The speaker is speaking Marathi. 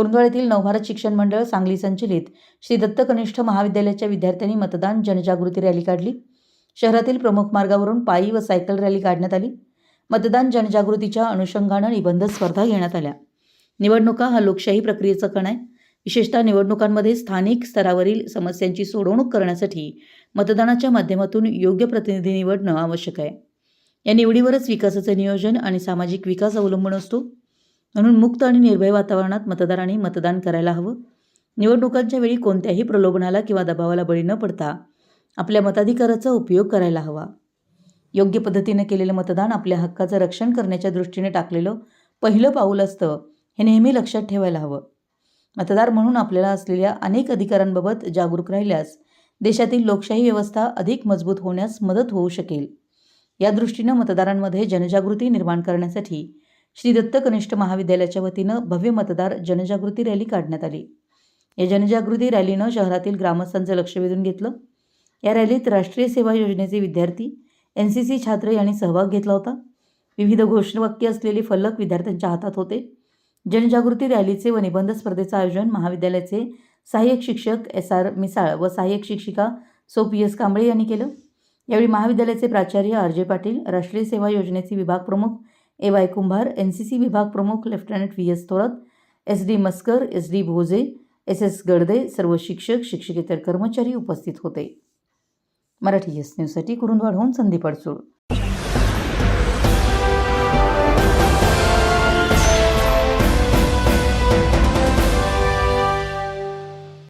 कुरुंदवाड येथील नवभारत शिक्षण मंडळ सांगली संचलित श्री दत्तकनिष्ठ महाविद्यालयाच्या विद्यार्थ्यांनी मतदान जनजागृती रॅली काढली. शहरातील प्रमुख मार्गावरून पायी व सायकल रॅली काढण्यात आली. मतदान जनजागृतीच्या अनुषंगानं निबंध स्पर्धा घेण्यात आल्या. निवडणुका हा लोकशाही प्रक्रियेचा कण आहे. विशेषतः निवडणुकांमध्ये स्थानिक स्तरावरील समस्यांची सोडवणूक करण्यासाठी मतदानाच्या माध्यमातून योग्य प्रतिनिधी निवडणं आवश्यक आहे. या निवडीवरच विकासाचे नियोजन आणि सामाजिक विकास अवलंबून असतो. म्हणून मुक्त आणि निर्भय वातावरणात मतदारांनी मतदान करायला हवं. निवडणुकांच्या वेळी कोणत्याही प्रलोभनाला किंवा दबावाला बळी न पडता आपल्या मताधिकाराचा उपयोग करायला हवा. योग्य पद्धतीने केलेलं मतदान आपल्या हक्काचं रक्षण करण्याच्या दृष्टीने टाकलेलं पहिलं पाऊल असतं हे नेहमी लक्षात ठेवायला हवं. मतदार म्हणून आपल्याला असलेल्या अनेक अधिकारांबाबत जागरूक राहिल्यास देशातील लोकशाही व्यवस्था अधिक मजबूत होण्यास मदत होऊ शकेल. या दृष्टीनं मतदारांमध्ये जनजागृती निर्माण करण्यासाठी श्री दत्त कनिष्ठ महाविद्यालयाच्या वतीनं भव्य मतदार जनजागृती रॅली काढण्यात आली. या जनजागृती रॅलीनं शहरातील ग्रामस्थांचं लक्ष वेधून घेतलं. या रॅलीत राष्ट्रीय सेवा योजनेचे विद्यार्थी एन सी सी छात्र यांनी सहभाग घेतला होता. विविध घोषवाक्य असलेले फलक विद्यार्थ्यांच्या हातात होते. जनजागृती रॅलीचे व निबंध स्पर्धेचं आयोजन महाविद्यालयाचे सहाय्यक शिक्षक एस आर मिसाळ व सहाय्यक शिक्षिका सो पी एस कांबळे यांनी केलं. यावेळी महाविद्यालयाचे प्राचार्य आर जे पाटील राष्ट्रीय सेवा योजनेचे विभाग प्रमुख A Y Kumbhar N C C विभाग प्रमुख lieutenant V S Thorat S D Maskar S D Bhoje S S Gadade सर्व शिक्षक शिक्षकेतर कर्मचारी उपस्थित होते. मराठी एस न्यूजसाठी कुरुंदवाडहून संदीप अडसूळ.